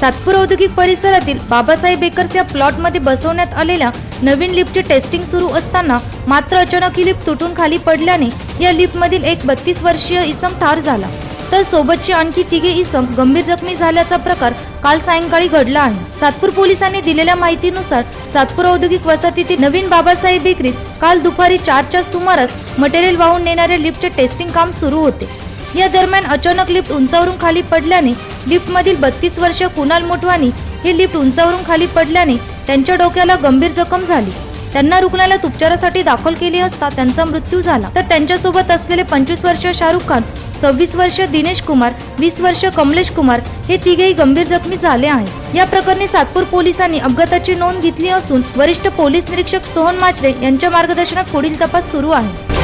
सातपूर औद्योगिक परिसरातील बाबासाहेब बेकर्स या प्लॉटमध्ये बसवण्यात आलेल्या नवीन लिफ्टची टेस्टिंग सुरू असताना मात्र अचानक ही लिफ्ट तुटून खाली पडल्याने या लिफ्टमधील एक बत्तीस वर्षीय इसम ठार झाला. तर सोबतचे आणखी तिघे इसम गंभीर जखमी झाल्याचा प्रकार काल सायंकाळी घडला आहे. सातपूर पोलिसांनी दिलेल्या माहितीनुसार सातपूर औद्योगिक वसाहतीतील नवीन बाबासाहेब बेकरीत काल दुपारी चारच्या सुमारास मटेरियल वाहून नेणाऱ्या लिफ्टचे टेस्टिंग काम सुरू होते. या दरम्यान अचानक लिफ्ट उंचावरून खाली पडल्याने लिफ्टमधील बत्तीस वर्ष कुणाल मोटवानी हे लिफ्ट उंचावरून खाली पडल्याने त्यांच्या डोक्याला गंभीर जखम झाली. त्यांना रुग्णालयात उपचारासाठी दाखल केले असता त्यांचा मृत्यू झाला. तर त्यांच्यासोबत असलेले पंचवीस वर्ष शाहरुख खान सव्वीस वर्ष दिनेश कुमार वीस वर्ष कमलेश कुमार हे तिघेही गंभीर जखमी झाले आहेत. या प्रकरणी सातपूर पोलिसांनी अपघाताची नोंद घेतली असून वरिष्ठ पोलीस निरीक्षक सोहन माचरे यांच्या मार्गदर्शनात पुढील तपास सुरू आहे.